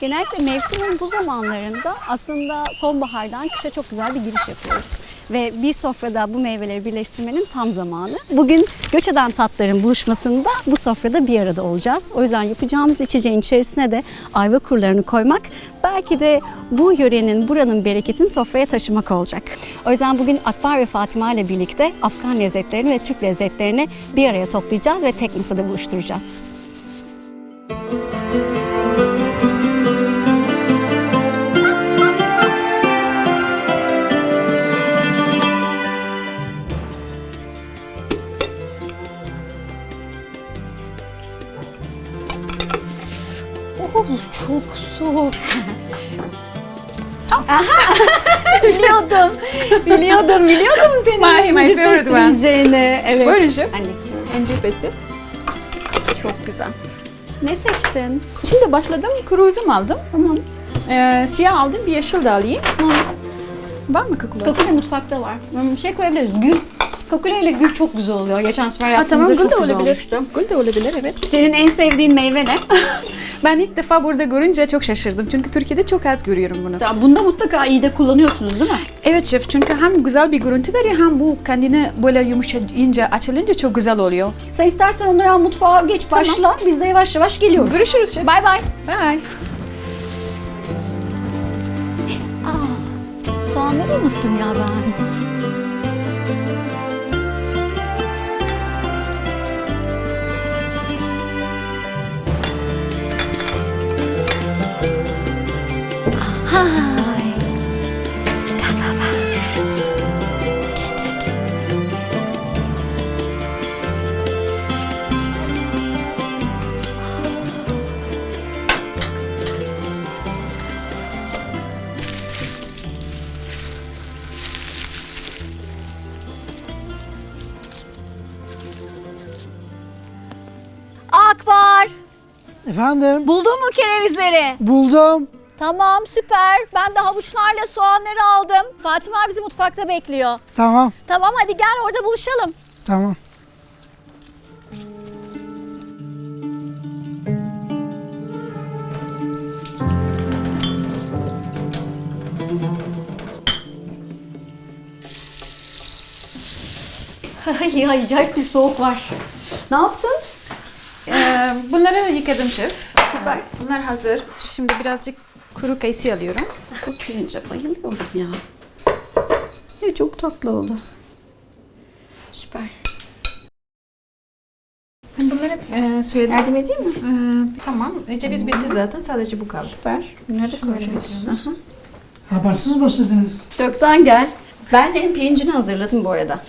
Genellikle mevsimin bu zamanlarında aslında sonbahardan kışa çok güzel bir giriş yapıyoruz. Ve bir sofrada bu meyveleri birleştirmenin tam zamanı. Bugün göç eden tatların buluşmasında bu sofrada bir arada olacağız. O yüzden yapacağımız içeceğin içerisine de ayva kurlarını koymak belki de bu yörenin, buranın bereketini sofraya taşımak olacak. O yüzden bugün Akbar ve Fatima ile birlikte Afgan lezzetlerini ve Türk lezzetlerini bir araya toplayacağız ve tek masada buluşturacağız. Oh, çok soğuk. biliyordum. Biliyordum, biliyordum senin My- my favorite one. yiyeceğini. Evet. De istiyorum. İncir pesti. Çok güzel. Ne seçtin? Şimdi başladım. Kuru üzüm aldım. Tamam. Ee, siyah aldım. Bir yeşil de alayım. Tamam. Var mı kakula? Kakule mutfakta var. Hmm, Şey koyabiliriz. Gül. Kakule ile gül çok güzel oluyor. Geçen sefer Ha, tamam yaptığımızda gül de çok güzel olabilir. olmuştu. Gül de olabilir evet. Senin en sevdiğin meyve ne? Ben ilk defa burada görünce çok şaşırdım. Çünkü Türkiye'de çok az görüyorum bunu. Tamam, Bunda mutlaka iyi de kullanıyorsunuz değil mi? Evet şef çünkü hem güzel bir görüntü veriyor hem bu kendini böyle yumuşayınca açılınca çok güzel oluyor. Sen istersen onları al mutfağa geç başla. Biz de yavaş yavaş geliyoruz. Görüşürüz şef. Bay bay. Bye. Aa, soğanları unuttum ya ben. Efendim? buldun mu kerevizleri? Buldum. Tamam, süper. Ben de havuçlarla soğanları aldım. Fatima bizi mutfakta bekliyor. Tamam. Tamam, hadi gel orada buluşalım. Tamam. Ay, acayip bir soğuk var. Ne yaptın? Ee, bunları yıkadım şef. Süper. Bunlar hazır. Şimdi birazcık kuru kayısı alıyorum. Bu pirince bayılıyorum ya. Ya çok tatlı oldu. Süper. Bunları e, söyledim. Yardım edeyim mi? Ee, tamam. Ceviz bitti zaten. Sadece bu kaldı. Süper. Bunları koyacağız. Aha. Habersiz başladınız. Çoktan gel. Ben senin pirincini hazırladım bu arada.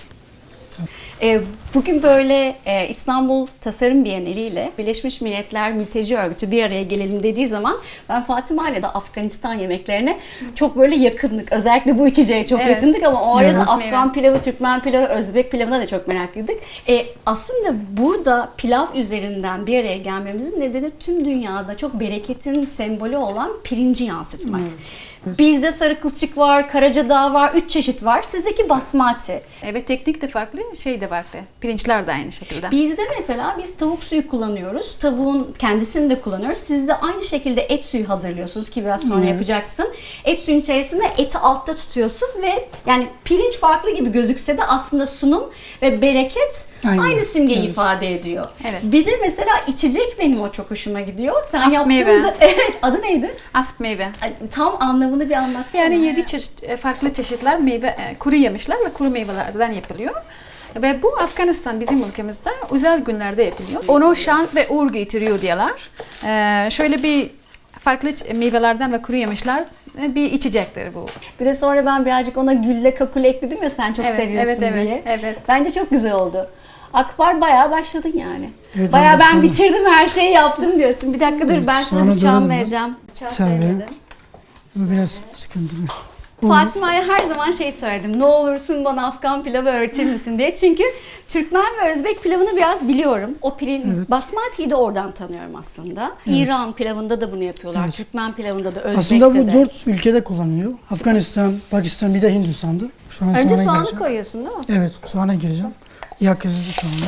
Ee, bugün böyle e, İstanbul Tasarım Bienali ile Birleşmiş Milletler Mülteci Örgütü bir araya gelelim dediği zaman ben Fatima ile de Afganistan yemeklerine çok böyle yakındık. Özellikle bu içeceğe çok Evet. yakındık ama o arada Evet. Afgan pilavı, Türkmen pilavı, Özbek pilavına da çok meraklıydık. E, aslında burada pilav üzerinden bir araya gelmemizin nedeni tüm dünyada çok bereketin sembolü olan pirinci yansıtmak. Bizde sarı kılçık var, Karacadağ var, üç çeşit var. Sizdeki basmati. Evet teknik de farklı, şey de farklı. Pirinçler de aynı şekilde. Bizde mesela biz tavuk suyu kullanıyoruz. Tavuğun kendisini de kullanıyoruz. Siz de aynı şekilde et suyu hazırlıyorsunuz ki biraz sonra yapacaksın. Et suyun içerisinde eti altta tutuyorsun ve yani pirinç farklı gibi gözükse de aslında sunum ve bereket Aynen. aynı simgeyi Evet. ifade ediyor. Evet. Bir de mesela içecek benim o çok hoşuma gidiyor. Sen Aft yaptığınız meyve. evet adı neydi? Aft meyve. Tam anlamını bir anlatsana. Yani yedi çeşit e, farklı çeşitler meyve, e, kuru yemişler ve kuru meyvelerden yapılıyor. Ve bu Afganistan bizim ülkemizde özel günlerde yapılıyor. Onu şans ve uğur getiriyor diyorlar. Ee, şöyle bir farklı meyvelerden ve kuru yemişler e, bir içecektir bu. Bir de sonra ben birazcık ona gülle kakule ekledim ya sen çok Evet, seviyorsun evet, evet, diye. evet. Bence çok güzel oldu. Akbar bayağı başladın yani. Evet, bayağı ben ben başladım. bitirdim her şeyi yaptım diyorsun. Bir dakika dur Evet, ben sana sonra bıçağımı vereceğim. Bıçağı Tabii. söyledim. Bu biraz sıkıntılı. Fatıma'ya her zaman şey söyledim. Ne olursun bana Afgan pilavı öğretir misin diye. Çünkü Türkmen ve Özbek pilavını biraz biliyorum. O pilin Evet. basmatiyi de oradan tanıyorum aslında. İran pilavında da bunu yapıyorlar. Evet. Türkmen pilavında da Özbek'te Aslında bu de. dört ülkede kullanılıyor. Afganistan, Pakistan bir de Hindistan'da. Şu an Önce soğanı gireceğim. koyuyorsun değil mi? Evet, soğana gireceğim. Yağ kızıldı şu anda.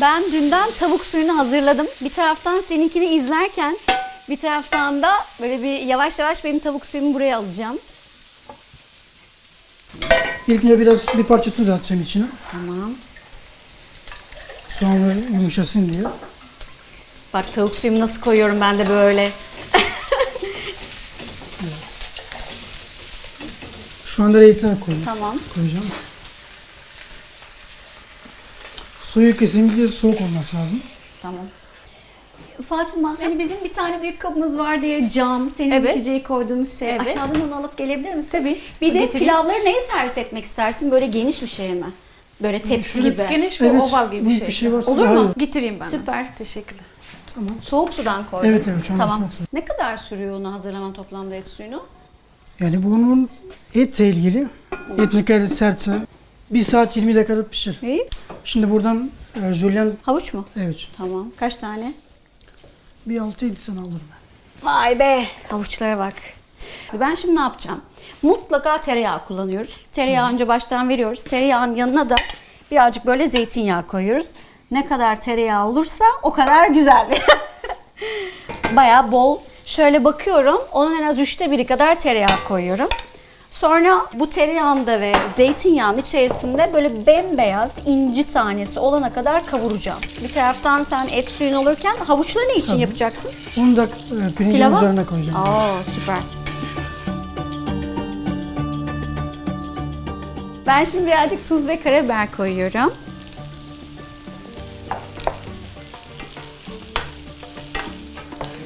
Ben dünden tavuk suyunu hazırladım. Bir taraftan seninkini izlerken bir taraftan da böyle bir yavaş yavaş benim tavuk suyumu buraya alacağım. İlkine biraz bir parça tuz atacağım içine. Tamam. Soğanlar yumuşasın diye. Bak tavuk suyumu nasıl koyuyorum ben de böyle. Şu anda renkler koyayım. Tamam. koyacağım. Suyu kesinlikle soğuk olması lazım. Tamam. Fatıma, hani bizim bir tane büyük kabımız var diye cam, senin Evet. içeceği koyduğumuz şey. Evet. Aşağıdan onu alıp gelebilir misin? Tabii. Bir de Getireyim. pilavları neye servis etmek istersin? Böyle geniş bir şey mi? Böyle tepsi Şöyle gibi. Geniş ve Evet, oval gibi bir şey. bir şey varsa Olur mu? iyi. Getireyim ben. Süper. Teşekkürler. Tamam. Soğuk sudan koydum. Evet, evet, tamam. soğuk su. Ne kadar sürüyor onu hazırlaman toplamda et suyunu? Yani bunun etle ilgili. Et ne kadar sertse 1 saat 20 dakika pişir. İyi. Şimdi buradan e, jülyen Havuç mu? evet Tamam. Kaç tane? Bir 6-7 tane alırım. ben. Vay be. Havuçlara bak. Ben şimdi ne yapacağım? Mutlaka tereyağı kullanıyoruz. Tereyağı önce baştan veriyoruz. Tereyağın yanına da birazcık böyle zeytinyağı koyuyoruz. Ne kadar tereyağı olursa o kadar güzel. Bayağı bol. Şöyle bakıyorum. Onun en az üçte biri kadar tereyağı koyuyorum. Sonra bu tereyağında ve zeytinyağının içerisinde böyle bembeyaz inci tanesi olana kadar kavuracağım. Bir taraftan sen et suyun olurken havuçları ne için yapacaksın? Onu da e, pirincin Pilava? üzerine koyacağım. Aa süper. Ben şimdi birazcık tuz ve karabiber koyuyorum.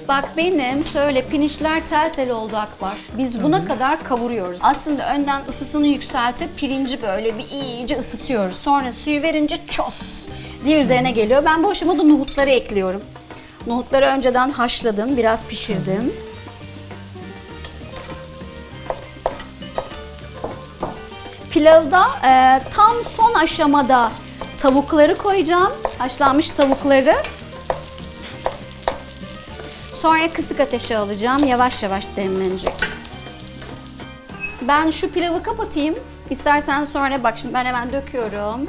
Bak benim şöyle pirinçler tel tel oldu Akbar. Biz buna kadar kavuruyoruz. Aslında önden ısısını yükseltip pirinci böyle bir iyice ısıtıyoruz. Sonra suyu verince ços diye üzerine geliyor. Ben bu aşamada nohutları ekliyorum. Nohutları önceden haşladım, biraz pişirdim. Pilavda e, tam son aşamada tavukları koyacağım. Haşlanmış tavukları. Sonra kısık ateşe alacağım. Yavaş yavaş demlenecek. Ben şu pilavı kapatayım. İstersen sonra bak şimdi ben hemen döküyorum.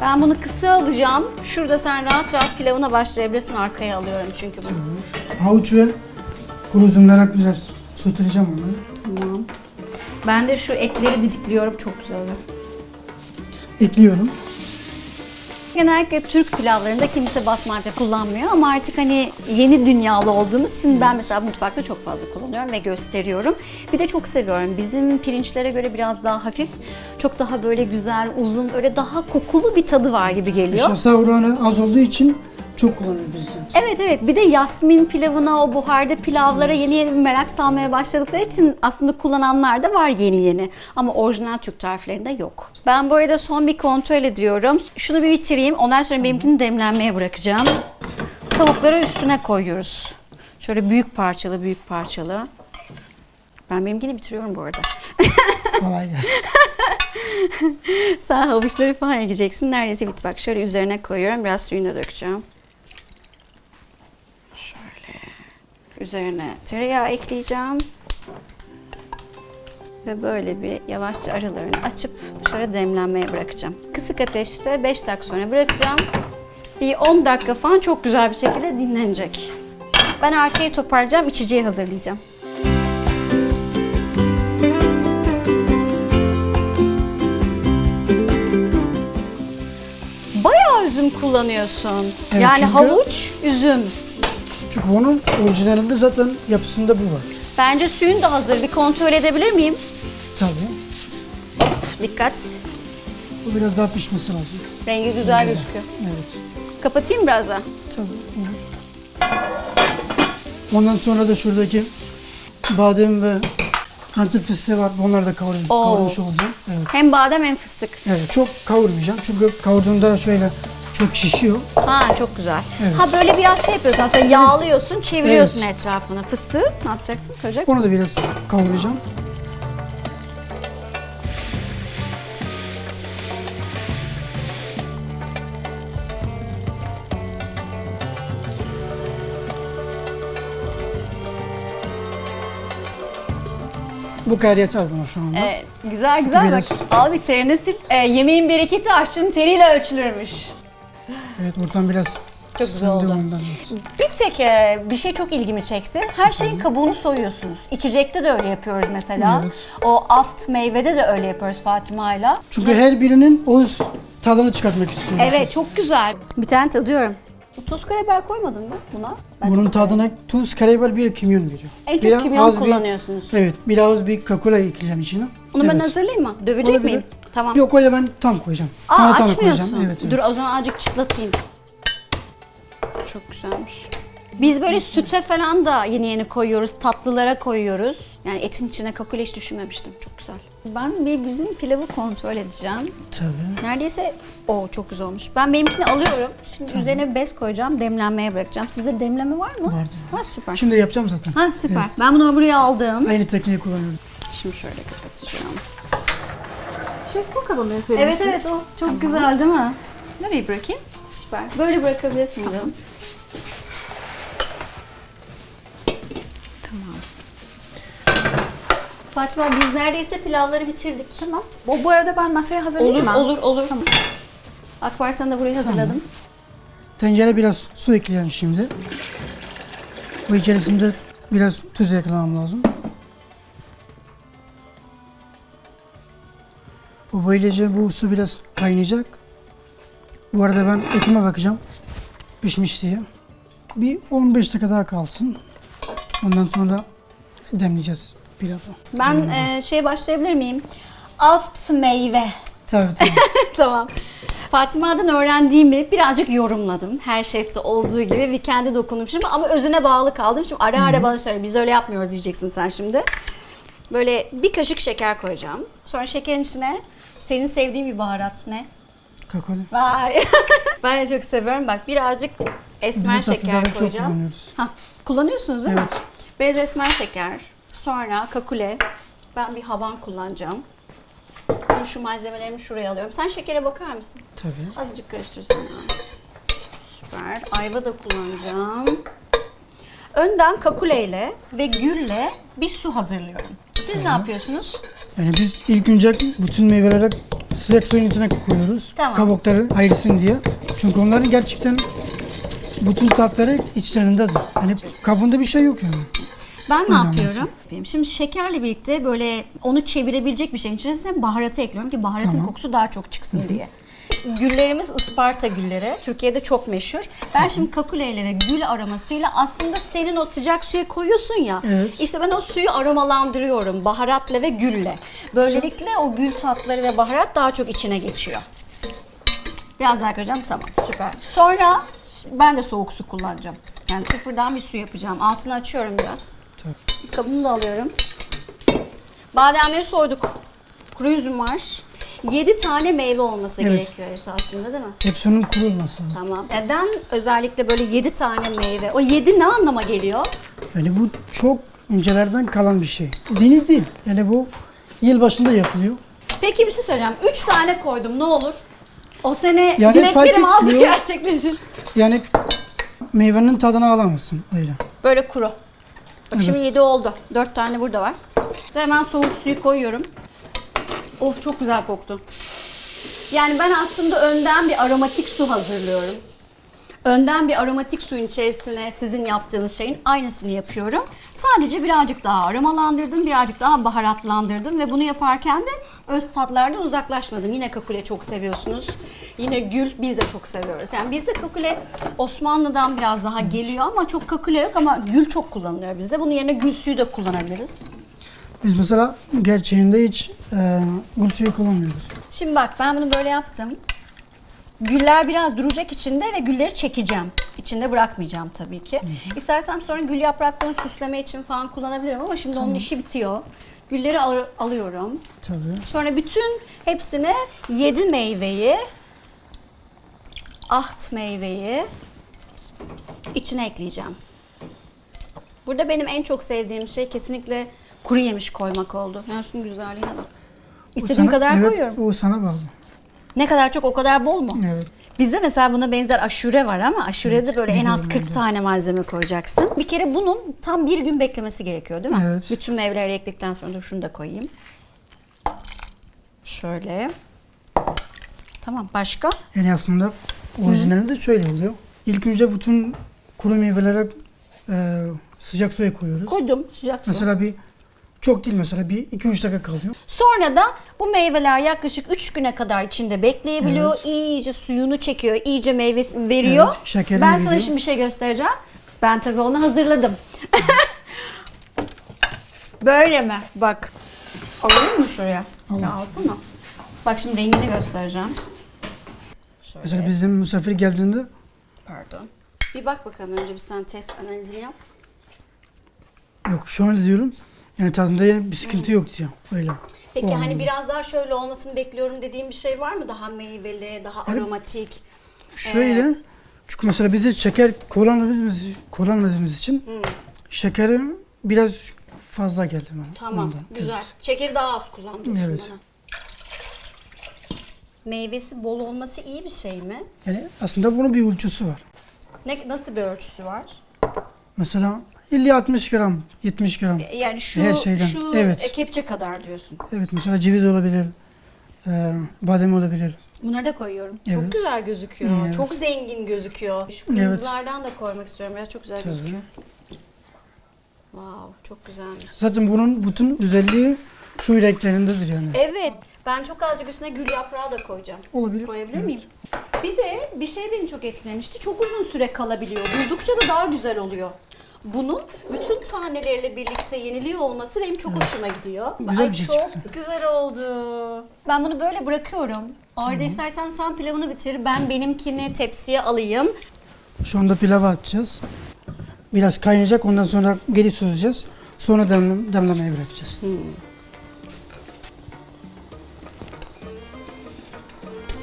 Ben bunu kısa alacağım. Şurada sen rahat rahat pilavına başlayabilirsin. Arkaya alıyorum çünkü bunu. Havuç ve kuru üzümler biraz soteleyeceğim onları. Tamam. Ben de şu etleri didikliyorum. Çok güzel oluyor. Ekliyorum. Genellikle Türk pilavlarında kimse basmati kullanmıyor ama artık hani yeni dünyalı olduğumuz için ben mesela mutfakta çok fazla kullanıyorum ve gösteriyorum. Bir de çok seviyorum. Bizim pirinçlere göre biraz daha hafif, çok daha böyle güzel, uzun, öyle daha kokulu bir tadı var gibi geliyor. Nişasta oranı az olduğu için çok de. Evet evet bir de yasmin pilavına o buharda pilavlara yeni yeni merak salmaya başladıkları için aslında kullananlar da var yeni yeni. Ama orijinal Türk tariflerinde yok. Ben bu arada son bir kontrol ediyorum. Şunu bir bitireyim ondan sonra benimkini demlenmeye bırakacağım. Tavukları üstüne koyuyoruz. Şöyle büyük parçalı büyük parçalı. Ben benimkini bitiriyorum bu arada. Kolay gelsin. Sen havuçları falan yiyeceksin. Neredeyse bit. Bak şöyle üzerine koyuyorum. Biraz suyunu da dökeceğim. Şöyle. Üzerine tereyağı ekleyeceğim. Ve böyle bir yavaşça aralarını açıp şöyle demlenmeye bırakacağım. Kısık ateşte 5 dakika sonra bırakacağım. Bir 10 dakika falan çok güzel bir şekilde dinlenecek. Ben arkayı toparlayacağım, içeceği hazırlayacağım. Bayağı üzüm kullanıyorsun. Evet, yani çünkü- havuç, üzüm. Çünkü bunun orijinalinde zaten yapısında bu var. Bence suyun da hazır. Bir kontrol edebilir miyim? Tabii. Dikkat. Bu biraz daha pişmesi lazım. Rengi güzel gözüküyor. Evet. Kapatayım biraz daha. Tabii olur. Ondan sonra da şuradaki badem ve antep fıstığı var. Onları da kavurmuş, Oo. kavurmuş olacağım. Evet. Hem badem hem fıstık. evet. Çok kavurmayacağım. Çünkü kavurduğunda şöyle çok şişiyor. Ha çok güzel. Evet. Ha böyle biraz şey yapıyorsun aslında yağlıyorsun, çeviriyorsun etrafını. Fıstığı ne yapacaksın? Koyacak Onu da biraz kavuracağım. Bu kadar yeter buna şu anda. Evet, güzel güzel bak. biraz- Al bir terini sil. Ee, yemeğin bereketi aşçının teriyle ölçülürmüş. Evet oradan biraz Çok güzel oldu. ondan. Bir tek e, bir şey çok ilgimi çekti. Her şeyin kabuğunu soyuyorsunuz. İçecekte de öyle yapıyoruz mesela. Evet. O aft meyvede de öyle yapıyoruz Fatma'yla. Çünkü her birinin öz tadını çıkartmak istiyoruz. Evet çok güzel. Bir tane tadıyorum. Tuz karabiber koymadın mı buna? Ben Bunun tadına tuz, karabiber, bir kimyon veriyor. En çok Biraz kimyon az bir- kullanıyorsunuz. evet, biraz bir kakula ekleyeceğim içine. Ben Evet. hazırlayayım mı? Dövecek Olabilir. miyim? Tamam. Yok öyle ben tam koyacağım. Aa Sana tam açmıyorsun. koyacağım. Evet, evet. Dur o zaman azıcık çıtlatayım. Çok güzelmiş. Biz böyle süte falan da yeni yeni koyuyoruz. Tatlılara koyuyoruz. Yani etin içine kakule hiç düşünmemiştim. Çok güzel. Ben bir bizim pilavı kontrol edeceğim. Tabii. Neredeyse o çok güzel olmuş. Ben benimkini alıyorum. Şimdi üzerine bez koyacağım. Demlenmeye bırakacağım. Sizde demleme var mı? Vardı. Ha süper. Şimdi yapacağım zaten. Ha süper. Ben bunu buraya aldım. Aynı tekniği kullanıyoruz. Şimdi şöyle kapatacağım. Bu kabını Evet söylemişsiniz. evet o çok güzel değil mi? Nereye bırakayım? Süper. Böyle bırakabilirsin canım. Tamam. Fatma biz neredeyse pilavları bitirdik. Tamam. Bu, bu arada ben masaya hazırlayayım Olur mı? olur olur. Akbar sen de burayı hazırladım. Tencere biraz su ekleyelim şimdi. Bu içerisinde biraz tuz eklemem lazım. Bu böylece bu su biraz kaynayacak. Bu arada ben etime bakacağım. Pişmiş diye. Bir 15 dakika daha kalsın. Ondan sonra demleyeceğiz pilavı. Ben e, şey başlayabilir miyim? Aft meyve. Tabii tabii. tamam. Fatıma'dan öğrendiğimi birazcık yorumladım. Her şefte olduğu gibi bir kendi dokunmuşum ama özüne bağlı kaldım. Şimdi ara ara bana söyle biz öyle yapmıyoruz diyeceksin sen şimdi. Böyle bir kaşık şeker koyacağım. Sonra şekerin içine senin sevdiğin bir baharat ne? Kakao. Vay. ben de çok seviyorum. Bak birazcık esmer Bizim şeker tatlılarda çok koyacağım. kullanıyoruz. Ha, kullanıyorsunuz değil mi? Evet. Beyaz esmer şeker. Sonra kakule. Ben bir havan kullanacağım. Dur şu malzemelerimi şuraya alıyorum. Sen şekere bakar mısın? Tabii. Azıcık karıştırsana. Süper. Ayva da kullanacağım. Önden kakuleyle ve gülle bir su hazırlıyorum. Siz ne yapıyorsunuz? Yani biz ilk önce bütün meyveleri sıcak suyun içine koyuyoruz. Tamam. Kabukları ayrılsın diye. Çünkü onların gerçekten bütün tatları içlerindedir. Yani kabuğunda bir şey yok yani. Ben ne Önemli. yapıyorum? Şimdi şekerle birlikte böyle onu çevirebilecek bir şeyin içerisine baharatı ekliyorum ki baharatın Tamam. kokusu daha çok çıksın diye. Güllerimiz Isparta gülleri. Türkiye'de çok meşhur. Ben şimdi kakuleyle ve gül aromasıyla aslında senin o sıcak suya koyuyorsun ya. Evet. İşte ben o suyu aromalandırıyorum baharatla ve gülle. Böylelikle o gül tatları ve baharat daha çok içine geçiyor. Biraz daha koyacağım tamam süper. Sonra ben de soğuk su kullanacağım. Yani sıfırdan bir su yapacağım. Altını açıyorum biraz. Tabii. Kabımı da alıyorum. Bademleri soyduk. Kuru üzüm var. 7 tane meyve olması Evet. gerekiyor esasında değil mi? Hepsinin kurulması. Tamam. Neden özellikle böyle 7 tane meyve? O 7 ne anlama geliyor? Yani bu çok öncelerden kalan bir şey. Dini değil. Yani bu yıl başında yapılıyor. Peki bir şey söyleyeceğim. 3 tane koydum ne olur? O sene Yani dileklerim fark az etmiyor. gerçekleşir. Yani meyvenin tadını alamazsın öyle. Böyle kuru. Bak şimdi 7 oldu. 4 tane burada var. Hemen soğuk suyu koyuyorum. Of çok güzel koktu. Yani ben aslında önden bir aromatik su hazırlıyorum. Önden bir aromatik suyun içerisine sizin yaptığınız şeyin aynısını yapıyorum. Sadece birazcık daha aromalandırdım, birazcık daha baharatlandırdım ve bunu yaparken de öz tatlardan uzaklaşmadım. Yine kakule çok seviyorsunuz. Yine gül biz de çok seviyoruz. Yani bizde kakule Osmanlı'dan biraz daha geliyor ama çok kakule yok ama gül çok kullanılıyor bizde. Bunun yerine gül suyu da kullanabiliriz. Biz mesela gerçeğinde hiç e, gül suyu kullanmıyoruz. Şimdi bak ben bunu böyle yaptım. Güller biraz duracak içinde ve gülleri çekeceğim. İçinde bırakmayacağım tabii ki. İstersem sonra gül yapraklarını süsleme için falan kullanabilirim ama şimdi onun işi bitiyor. Gülleri al- alıyorum. Tabii. Sonra bütün hepsine 7 meyveyi, aht meyveyi içine ekleyeceğim. Burada benim en çok sevdiğim şey kesinlikle kuru yemiş koymak oldu. Yani şunun güzelliğine bak. İstediğim kadar evet, koyuyorum. O sana bağlı. Ne kadar çok o kadar bol mu? Evet. Bizde mesela buna benzer aşure var ama aşurede böyle en az 40 tane malzeme koyacaksın. Bir kere bunun tam bir gün beklemesi gerekiyor değil mi? Evet. Bütün meyveleri ekledikten sonra dur şunu da koyayım. Şöyle. Tamam başka? Yani aslında orijinali de şöyle oluyor. İlk önce bütün kuru meyvelere e, sıcak suya koyuyoruz. Koydum sıcak su. Mesela bir çok değil mesela bir 2-3 dakika kalıyor. Sonra da bu meyveler yaklaşık 3 güne kadar içinde bekleyebiliyor. İyice suyunu çekiyor, iyice meyvesi veriyor. Evet, şekerini ben sana veriyor. şimdi bir şey göstereceğim. Ben tabii onu hazırladım. Böyle mi? Bak. Alayım mı şuraya? Ya alsana. Bak şimdi rengini göstereceğim. Şöyle. Mesela bizim misafir geldiğinde Pardon. Bir bak bakalım önce bir sen test analizini yap. yok şöyle diyorum. Yani tadında bir sıkıntı yok diyor. Öyle. Peki O hani anlamda. biraz daha şöyle olmasını bekliyorum dediğim bir şey var mı? Daha meyveli, daha Yani- aromatik. Şöyle. Çünkü mesela biz şeker kullanmadığımız, kullanmadığımız için şekeri biraz fazla geldi bana. Tamam, Ondan. güzel. Şekeri daha az kullandım Evet. bana. Meyvesi bol olması iyi bir şey mi? Yani aslında bunun bir ölçüsü var. Ne nasıl bir ölçüsü var? Mesela 50-60 gram, 70 gram. Yani şu Her şeyden, şu evet. e, kepçe kadar diyorsun. Evet mesela ceviz olabilir, e, badem olabilir. Bunları da koyuyorum. Çok Evet. güzel gözüküyor. Evet. Çok zengin gözüküyor. Şu kırmızılardan da koymak istiyorum. Biraz çok güzel Tabii. gözüküyor. Wow, çok güzelmiş. Zaten bunun bütün özelliği şu renklerindedir yani. Evet. Ben çok azıcık üstüne gül yaprağı da koyacağım. Olabilir. Koyabilir miyim? Bir de bir şey beni çok etkilemişti. Çok uzun süre kalabiliyor. Durdukça da daha güzel oluyor. Bunun bütün taneleriyle birlikte yeniliyor olması benim çok hoşuma gidiyor. Güzel Ay bir şey çok çıktı. güzel oldu. Ben bunu böyle bırakıyorum. Orada istersen sen pilavını bitir. Ben benimkini tepsiye alayım. Şu anda pilava atacağız. Biraz kaynayacak ondan sonra geri süzeceğiz. Sonra demle, demlemeye bırakacağız.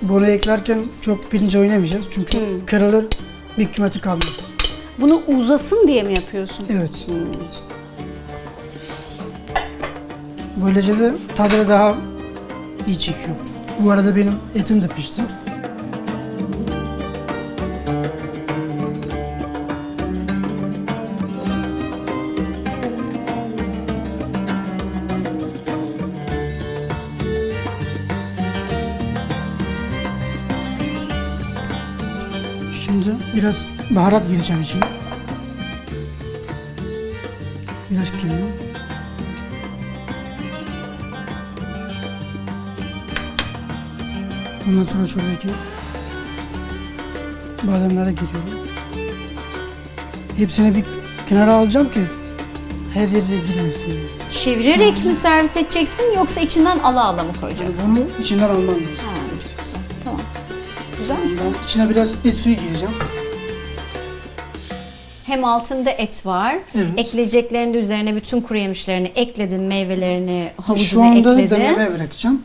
Bunu eklerken çok pirinç oynamayacağız çünkü kırılır bir kıymeti kalmaz. Bunu uzasın diye mi yapıyorsun? Evet. Böylece de tadını daha iyi çekiyor. Bu arada benim etim de pişti. Baharat gireceğim içine. Biraz kimyon. Ondan sonra şuradaki bademlere giriyorum. Hepsini bir kenara alacağım ki her yerine girmesin. diye. Çevirerek mi servis edeceksin yoksa içinden ala ala mı koyacaksın? Bunu içinden almam lazım. Ha, çok güzel. Tamam. Güzelmiş. Ben içine biraz et suyu gireceğim. Hem altında et var. Evet. Ekleyeceklerini de üzerine bütün kuru yemişlerini ekledin, meyvelerini, Şu havucunu anda ekledin. demlemeye bırakacağım.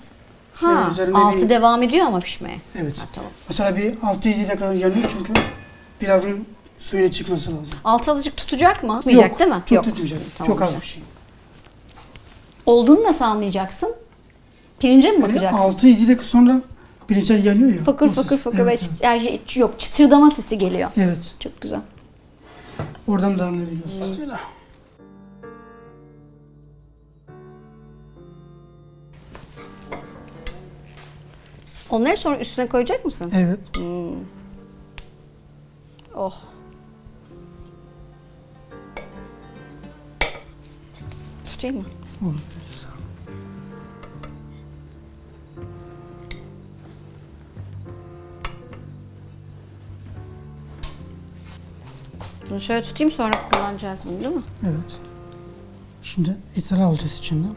Şöyle Ha, üzerine altı bir- devam ediyor ama pişmeye. Evet. tamam. Mesela bir 6-7 dakika yanıyor çünkü pilavın suyuna çıkması lazım. Altı azıcık tutacak mı? Tutmayacak Yok, değil mi? Çok tutmayacak. Tamam, çok az güzel. bir şey. Olduğunu nasıl anlayacaksın? Pirince mi Yani bakacaksın? 6-7 dakika sonra pirinçler yanıyor ya. Fıkır o fıkır ses. fıkır ve evet. yani şey- yok çıtırdama sesi geliyor. Evet. Çok güzel. Oradan da anlayabiliyorsunuz. Bismillah. Onları sonra üstüne koyacak mısın? Evet. Oh. Tutayım mı? Olur. Bunu şöyle tutayım sonra kullanacağız bunu değil mi? Evet. Şimdi etleri alacağız içinden.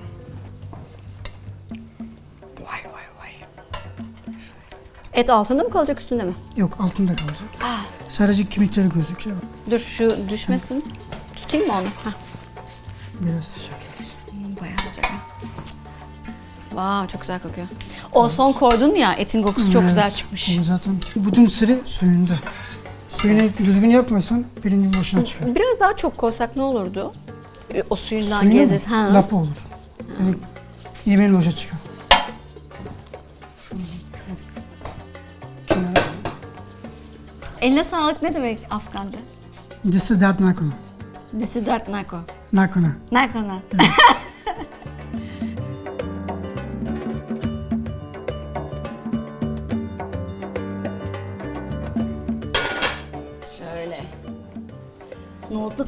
Vay vay vay. Et altında mı kalacak üstünde mi? Yok altında kalacak. Sadece kemikleri gözükecek. Dur şu düşmesin. Tutayım mı onu? Heh. Biraz sıcak. Hmm, Bayağı sıcak. ha. Vay çok güzel kokuyor. O son koydun ya etin kokusu çok Evet, güzel çıkmış. Bu zaten bütün sırrı suyunda. Suyunu düzgün yapmıyorsan pirincin boşuna çıkar. Biraz daha çok koysak ne olurdu? E, o suyundan Suyu gezeriz. Ha. Lapa olur. Yani yemeğin boşa çıkar. Eline sağlık ne demek Afganca? Disi dert nakona. Disi dert nako. Nakona. Nakona.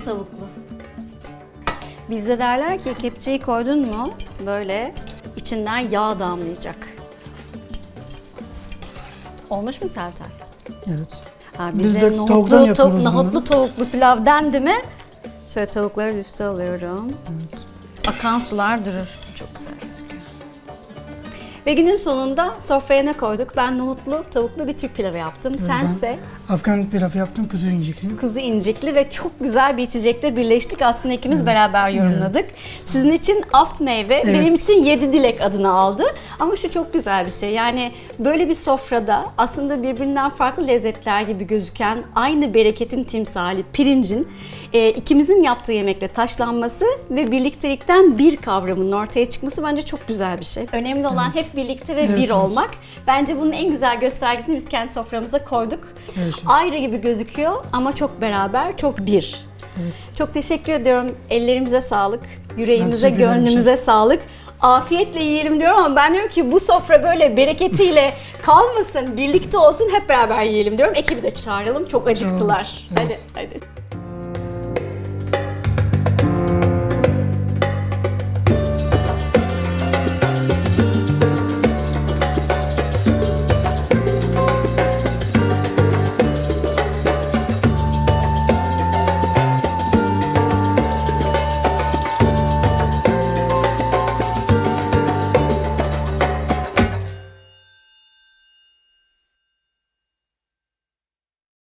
tavuklu. Bizde derler ki kepçeyi koydun mu böyle içinden yağ damlayacak. Olmuş mu tel tel? Evet. Ha, Biz bize de nohutlu, tavuktan tav- yapıyoruz nohutlu tavuklu pilav dendi mi? Şöyle tavukları üste alıyorum. Akan sular durur. Çok güzel gözüküyor. Ve günün sonunda sofraya ne koyduk? Ben nohutlu, tavuklu bir Türk pilavı yaptım. Sense Afgan pilav yaptım, kuzu incikli. kuzu incikli ve çok güzel bir içecekte birleştik. Aslında ikimiz beraber yorumladık. Sizin için aft meyve, Evet. benim için yedi dilek adını aldı. Ama şu çok güzel bir şey. Yani böyle bir sofrada aslında birbirinden farklı lezzetler gibi gözüken aynı bereketin timsali pirincin e, ikimizin yaptığı yemekle taşlanması ve birliktelikten bir kavramının ortaya çıkması bence çok güzel bir şey. Önemli olan hep birlikte ve Evet, bir evet. olmak. Bence bunun en güzel göstergesini biz kendi soframıza koyduk. Evet. Ayrı gibi gözüküyor ama çok beraber, çok bir. Çok teşekkür ediyorum. Ellerimize sağlık, yüreğimize, gönlümüze sağlık. Afiyetle yiyelim diyorum ama ben diyorum ki bu sofra böyle bereketiyle kalmasın, birlikte olsun, hep beraber yiyelim diyorum. Ekibi de çağıralım. Çok acıktılar. Evet. Hadi, hadi.